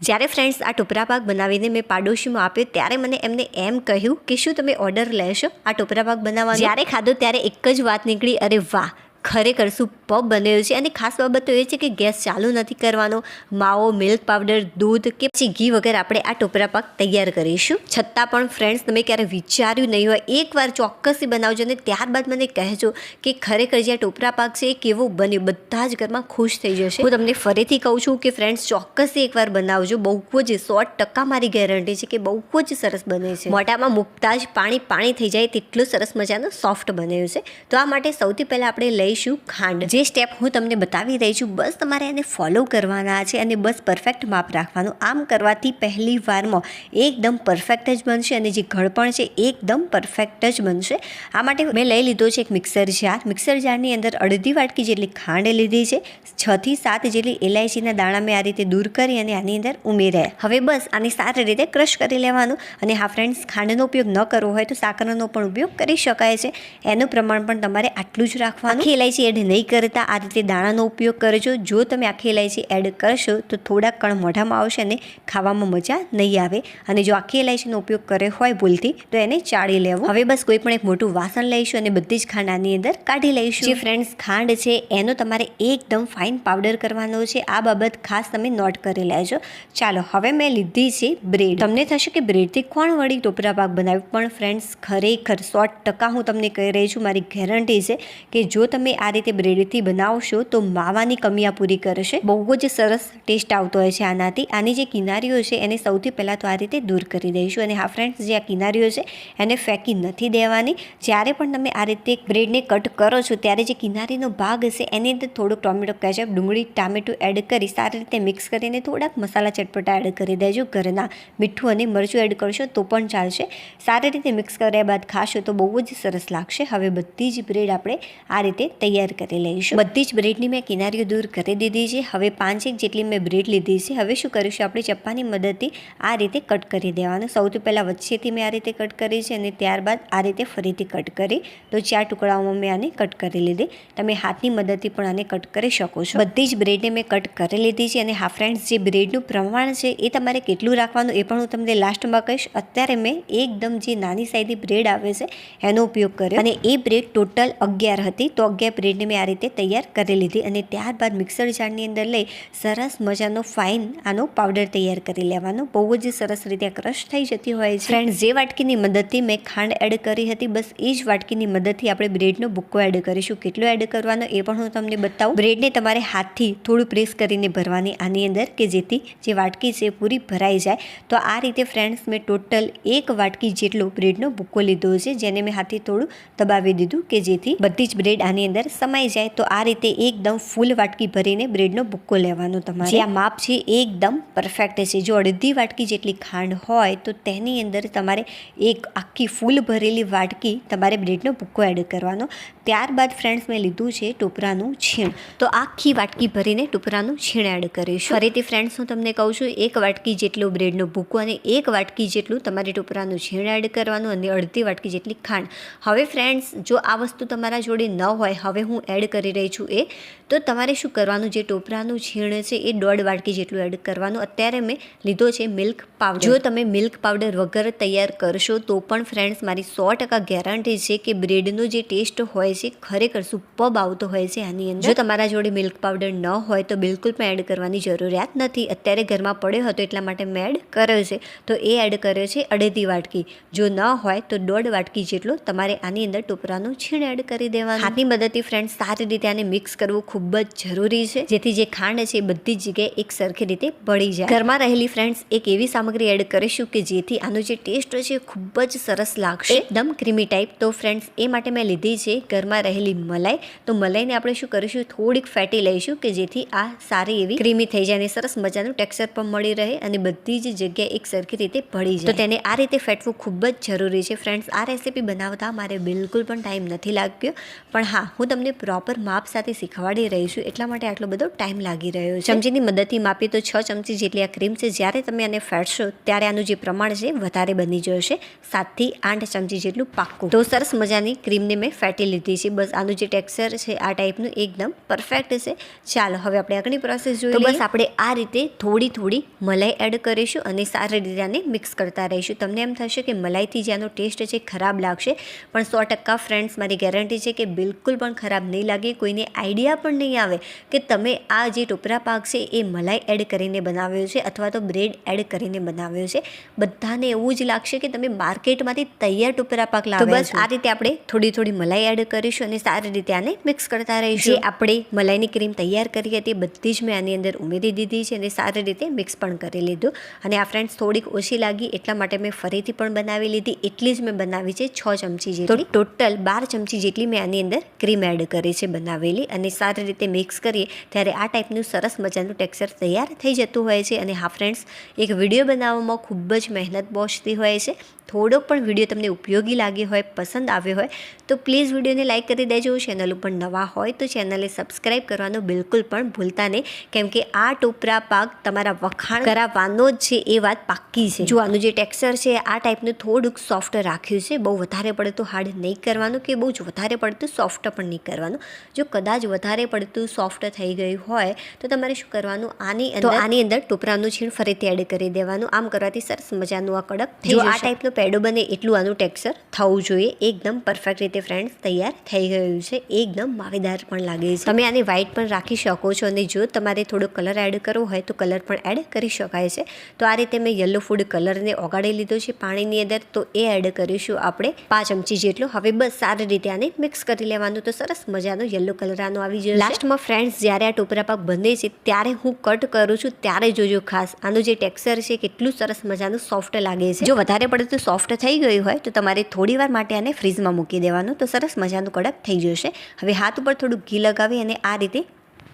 જ્યારે ફ્રેન્ડ્સ આ ટોપરા પાક બનાવીને મેં પાડોશીમાં આપ્યો, ત્યારે મને એમને એમ કહ્યું કે શું તમે ઓર્ડર લેશો આ ટોપરા પાક બનાવવા જ્યારે ખાધો, ત્યારે એક જ વાત નીકળી, અરે વાહ, ખરેખર સુપર બનેલું છે અને ખાસ બાબત તો એ છે કે ગેસ ચાલુ નથી કરવાનો. માવો, મિલ્ક પાવડર, દૂધ કે પછી ઘી વગર આપણે આ ટોપરા પાક તૈયાર કરીશું. છતાં પણ ફ્રેન્ડ્સ તમે ક્યારે વિચાર્યું નહીં હોય, એકવાર ચોક્કસથી બનાવજો અને ત્યારબાદ મને કહેજો કે ખરેખર જે આ ટોપરા પાક છે એ કેવો બન્યો? બધા જ ઘરમાં ખુશ થઈ જશે. હું તમને ફરીથી કહું છું કે ફ્રેન્ડ્સ ચોક્કસથી એકવાર બનાવજો. બહુ જ સો ટકા મારી ગેરંટી છે કે બહુ જ સરસ બને છે. મોટામાં મૂકતા જ પાણી પાણી થઈ જાય, તેટલું સરસ મજાનું સોફ્ટ બન્યું છે. તો આ માટે સૌથી પહેલાં આપણે લઈશું ખાંડ. જે સ્ટેપ હું તમને બતાવી રહી છું, બસ તમારે એને ફોલો કરવાના છે અને બસ પરફેક્ટ માપ રાખવાનું. આમ કરવાથી પહેલી વારમાં એકદમ પરફેક્ટ જ બનશે અને જે ઘડપણ છે એકદમ પરફેક્ટ જ બનશે. આ માટે મેં લઈ લીધો છે એક મિક્સર જાર મિક્સર જારની અંદર અડધી વાટકી જેટલી ખાંડ લીધી છે છથી સાત જેટલી એલાયચીના દાણા મેં આ રીતે દૂર કરી અને આની અંદર ઉમેર્યા હવે બસ આની સારી રીતે ક્રશ કરી લેવાનું અને હા ફ્રેન્ડ્સ ખાંડનો ઉપયોગ ન કરવો હોય તો સાકરનો પણ ઉપયોગ કરી શકાય છે. એનું પ્રમાણ પણ તમારે આટલું જ રાખવાનું. ઇલાયચી એડ નહીં કરતા આ રીતે દાણાનો ઉપયોગ કરજો. જો તમે આખી ઇલાયચી એડ કરશો, તો થોડાક કણ મોઢામાં આવશે અને ખાવામાં મજા નહીં આવે. અને જો આખી ઇલાયચીનો ઉપયોગ કર્યો હોય ભૂલથી, તો એને ચાળી લેવું. હવે બસ કોઈ પણ એક મોટું વાસણ લઈશું અને બધી જ ખાંડ આની અંદર કાઢી લઈશું. જે ફ્રેન્ડ્સ ખાંડ છે, એનો તમારે એકદમ ફાઇન પાવડર કરવાનો છે. આ બાબત ખાસ તમે નોટ કરી લેજો. ચાલો, હવે મેં લીધી છે બ્રેડ તમને થશે કે બ્રેડથી કોણ વળી ટોપરા પાક બનાવ્યું? પણ ફ્રેન્ડ્સ ખરેખર સો ટકા હું તમને કહી રહી છું, મારી ગેરંટી છે કે જો તમે આ રીતે બ્રેડથી બનાવશો તો માવાની કમિયા પૂરી કરશે. બહુ જ સરસ ટેસ્ટ આવતો હોય છે આનાથી. આની જે કિનારીઓ છે એને સૌથી પહેલાં તો આ રીતે દૂર કરી દઈશું. અને હા ફ્રેન્ડ્સ જે આ કિનારીઓ છે એને ફેંકી નથી દેવાની. જ્યારે પણ તમે આ રીતે બ્રેડને કટ કરો છો, ત્યારે જે કિનારીનો ભાગ છે એની અંદર થોડુંક ટોમેટો કેચઅપ, ડુંગળી, ટામેટું એડ કરી સારી રીતે મિક્સ કરીને થોડાક મસાલા ચટપટા એડ કરી દેજો. ઘરના મીઠું અને મરચું એડ કરશો તો પણ ચાલશે. સારી રીતે મિક્સ કર્યા બાદ ખાશો તો બહુ જ સરસ લાગશે. હવે બધી જ બ્રેડ આપણે આ રીતે તૈયાર કરી લઈશું. બધી જ બ્રેડની મેં કિનારીઓ દૂર કરી દીધી છે. હવે પાંચેક જેટલી મેં બ્રેડ લીધી છે. હવે શું કરીશું? આપણે ચપ્પાની મદદથી આ રીતે કટ કરી દેવાનું. સૌથી પહેલાં વચ્ચેથી મેં આ રીતે કટ કરી છે અને ત્યારબાદ આ રીતે ફરીથી કટ કરી. તો ચાર ટુકડાઓમાં મેં આને કટ કરી લીધી. તમે હાથની મદદથી પણ આને કટ કરી શકો છો. બધી જ બ્રેડને મેં કટ કરી લીધી છે અને હા, ફ્રેન્ડ્સ, જે બ્રેડનું પ્રમાણ છે એ તમારે કેટલું રાખવાનું એ પણ હું તમને લાસ્ટમાં કહીશ. અત્યારે મેં એકદમ જે નાની સાઈઝની બ્રેડ આવે છે, એનો ઉપયોગ કર્યો. અને એ બ્રેડ ટોટલ અગિયાર હતી. તો અગિયાર બ્રેડને મેં આ રીતે તૈયાર કરી લીધી અને ત્યારબાદ મિક્સર જારની અંદર લઈ સરસ મજાનો ફાઇન આનો પાવડર તૈયાર કરી લેવાનો. બહુ જ સરસ રીતે ક્રશ થઈ જતી હોય છે. ફ્રેન્ડ્સ જે વાટકીની મદદથી મેં ખાંડ એડ કરી હતી, બસ એ જ વાટકીની મદદથી આપણે બ્રેડનો ભૂક્કો એડ કરીશું. કેટલો એડ કરવાનો એ પણ હું તમને બતાવું. બ્રેડને તમારે હાથથી થોડું પ્રેસ કરીને ભરવાની આની અંદર કે જેથી જે વાટકી છે પૂરી ભરાઈ જાય. તો આ રીતે ફ્રેન્ડ્સ મેં ટોટલ એક વાટકી જેટલો બ્રેડનો ભૂક્કો લીધો છે, જેને મેં હાથથી થોડું દબાવી દીધું કે જેથી બધી જ બ્રેડ આની અંદર સમાઈ જાય. તો આ રીતે એકદમ ફૂલ વાટકી ભરીને બ્રેડનો ભૂક્કો લેવાનો તમારે. જે? આ માપ છે એકદમ પરફેક્ટ છે. જો અડધી વાટકી જેટલી ખાંડ હોય તો તેની અંદર તમારે એક આખી ફૂલ ભરેલી વાટકી તમારે બ્રેડનો ભૂક્કો એડ કરવાનો. ત્યારબાદ ફ્રેન્ડ્સ મેં લીધું છે ટોપરાનું છીણ. તો આખી વાટકી ભરીને ટોપરાનું છીણ એડ કરીશું. ફરીથી ફ્રેન્ડ્સ હું તમને કહું છું એક વાટકી જેટલો બ્રેડનો ભૂકો અને એક વાટકી જેટલું તમારે ટોપરાનું છીણ એડ કરવાનું અને અડધી વાટકી જેટલી ખાંડ. હવે ફ્રેન્ડ્સ જો આ વસ્તુ તમારા જોડે ન હોય હવે હું એડ કરી રહી છું એ તો તમારે શું કરવાનું? જે ટોપરાનું છીણ છે એ દોઢ વાટકી જેટલું એડ કરવાનું. અત્યારે મેં લીધો છે મિલ્ક પાવડર. જો તમે મિલ્ક પાવડર વગર તૈયાર કરશો, તો પણ ફ્રેન્ડ્સ મારી સો ટકા ગેરંટી છે કે બ્રેડનો જે ટેસ્ટ હોય છે, ખરેખર સુપબ આવતો હોય છે આની અંદર. જો તમારા જોડે મિલ્ક પાવડર ન હોય, તો બિલકુલ પણ એડ કરવાની જરૂરિયાત નથી. અત્યારે ઘરમાં પડ્યો હતો, એટલા માટે મેં એડ કર્યો છે. તો એ એડ કર્યો છે અડધી વાટકી જો ન હોય, તો દોઢ વાટકી જેટલો તમારે આની અંદર ટોપરાનું છીણ એડ કરી દેવાનું. હાથની મદદથી ફ્રેન્ડ્સ સારી રીતે આને મિક્સ કરવું ખૂબ જ જરૂરી છે. જેથી જે ખાંડ છે એ બધી જ જગ્યાએ એક સરખી રીતે ભળી જાય. ઘરમાં રહેલી ફ્રેન્ડ્સ એક એવી સામગ્રી એડ કરીશું કે જેથી આનો જે ટેસ્ટ છે ખૂબ જ સરસ લાગશે. એકદમ ક્રીમી ટાઈપ તો ફ્રેન્ડ્સ એ માટે મેં લીધી છે ઘરમાં રહેલી મલાઈ. તો મલાઈને આપણે શું કરીશું? થોડીક ફેટી લઈશું કે જેથી આ સારી એવી ક્રીમી થઈ જાય અને સરસ મજાનું ટેક્સચર પણ મળી રહે અને બધી જ જગ્યાએ એક સરખી રીતે ભળી જાય. તો તેને આ રીતે ફેટવું ખૂબ જ જરૂરી છે. ફ્રેન્ડ્સ આ રેસીપી બનાવતા મારે બિલકુલ પણ ટાઈમ નથી લાગ્યો. પણ હા, હું તમને પ્રોપર માપ સાથે શીખવાડી બનાવી રહીશું એટલા માટે આટલો બધો ટાઈમ લાગી રહ્યો છે. ચમચીની મદદથી માપીએ તો છ ચમચી જેટલી આ ક્રીમ છે. જ્યારે તમે આને ફેટશો ત્યારે આનું જે પ્રમાણ છે વધારે બની જશે. સાતથી આઠ ચમચી જેટલું પાક્કું તો સરસ મજાની ક્રીમને મેં ફેટી લીધી છે. બસ આનું જે ટેક્સચર છે આ ટાઈપનું એકદમ પરફેક્ટ છે. ચાલો હવે આપણે આગળની પ્રોસેસ જોઈએ તો બસ આપણે આ રીતે થોડી થોડી મલાઈ એડ કરીશું અને સારી રીતે આને મિક્સ કરતા રહીશું. તમને એમ થશે કે મલાઈથી જે આનો ટેસ્ટ છે ખરાબ લાગશે પણ સો ટકા ફ્રેન્ડ્સ મારી ગેરંટી છે કે બિલકુલ પણ ખરાબ નહીં લાગે. કોઈને આઈડિયા પણ નહીં આવે કે તમે આ જે ટોપરા પાક છે એ મલાઈ એડ કરીને બનાવ્યો છે અથવા તો બ્રેડ એડ કરીને બનાવ્યો છે. બધાને એવું જ લાગશે કે તમે માર્કેટમાંથી તૈયાર ટોપરા પાક લાવો બસ આ રીતે આપણે થોડી થોડી મલાઈ એડ કરીશું અને સારી રીતે આને મિક્સ કરતા રહીશું. જે આપણે મલાઈની ક્રીમ તૈયાર કરી હતી બધી જ મેં આની અંદર ઉમેરી દીધી છે અને સારી રીતે મિક્સ પણ કરી લીધું. અને આ ફ્રેન્ડ્સ થોડીક ઓછી લાગી એટલા માટે મેં ફરીથી પણ બનાવી લીધી. એટલી જ મેં બનાવી છે છ ચમચી જેટલી. ટોટલ બાર ચમચી જેટલી મેં આની અંદર ક્રીમ એડ કરી છે બનાવેલી અને સારી રીતે મિક્સ કરીએ, ત્યારે આ ટાઈપનું સરસ મજાનું ટેક્સચર તૈયાર થઈ જતું હોય છે. અને હા ફ્રેન્ડ્સ, એક વીડિયો બનાવવામાં ખૂબ જ મહેનત પહોંચતી હોય છે. થોડોક પણ વીડિયો તમને ઉપયોગી લાગ્યો હોય, પસંદ આવ્યો હોય, તો પ્લીઝ વિડીયોને લાઇક કરી દેજો. ચેનલ ઉપર નવા હોય તો ચેનલને સબસ્ક્રાઈબ કરવાનું બિલકુલ પણ ભૂલતા નહીં. કેમ કે આ ટોપરા પાક તમારા વખાણ કરાવવાનો જ છે, એ વાત પાક્કી છે. જો આનું જે ટેક્સચર છે, આ ટાઈપનું થોડુંક સોફ્ટ રાખ્યું છે, બહુ વધારે પડતું હાર્ડ નહીં કરવાનું કે બહુ જ વધારે પડતું સોફ્ટ પણ નહીં કરવાનું. જો કદાચ વધારે સોફ્ટ થઈ ગયું હોય તો તમારે શું કરવાનું? આની અંદર આની અંદર ટોપરાનું છીણ ફરીથી એડ કરી દેવાનું. આમ કરવાથી સરસ મજાનું આ કડક જો આ ટાઈપનો પેડો બને એટલું આનું ટેક્સચર થવું જોઈએ. એકદમ પરફેક્ટ રીતે ફ્રેન્ડ્સ તૈયાર થઈ ગયું છે. એકદમ માવેદાર પણ લાગે છે. તમે આને વ્હાઈટ પણ રાખી શકો છો અને જો તમારે થોડો કલર એડ કરવો હોય તો કલર પણ એડ કરી શકાય છે. તો આ રીતે મેં યલો ફૂડ કલરને ઓગાળી લીધો છે પાણીની અંદર. તો એ એડ કરીશું આપણે પાંચ ચમચી જેટલો. હવે બસ સારી રીતે આને મિક્સ કરી લેવાનું. તો સરસ મજાનો યલો કલર આનો આવી જશે. લાસ્ટમાં ફ્રેન્ડ્સ જ્યારે આ ટોપરા પાક બને છે, ત્યારે હું કટ કરું છું, ત્યારે જોજો ખાસ. આનું જે ટેક્સચર છે, કેટલું સરસ મજાનું સોફ્ટ લાગે છે. જો વધારે પડતું સોફ્ટ થઈ ગયું હોય, તો તમારે થોડી વાર માટે આને ફ્રીઝમાં મૂકી દેવાનું, તો સરસ મજાનું કડક થઈ જશે. હવે હાથ ઉપર થોડું ઘી લગાવી અને આ રીતે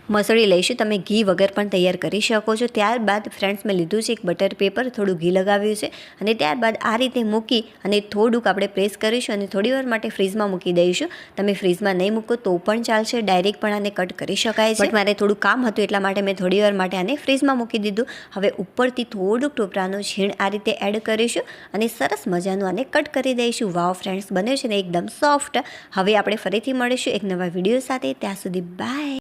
મસળી લઈશું. તમે ઘી વગર પણ તૈયાર કરી શકો છો. ત્યારબાદ ફ્રેન્ડ્સ મેં લીધું છે એક બટર પેપર થોડું ઘી લગાવ્યું છે અને ત્યારબાદ આ રીતે મૂકી અને થોડુંક આપણે પ્રેસ કરીશું અને થોડી વાર માટે ફ્રીઝમાં મૂકી દઈશું. તમે ફ્રીઝમાં નહીં મૂકો તો પણ ચાલશે. ડાયરેક્ટ પણ આને કટ કરી શકાય છે. મારે થોડું કામ હતું એટલા માટે મેં થોડી વાર માટે આને ફ્રીઝમાં મૂકી દીધું. હવે ઉપરથી થોડુંક ટોપરાનું છીણ આ રીતે એડ કરીશું અને સરસ મજાનું આને કટ કરી દઈશું. વાવ ફ્રેન્ડ્સ બને છે ને એકદમ સોફ્ટ હવે આપણે ફરીથી મળીશું એક નવા વીડિયો સાથે. ત્યાં સુધી બાય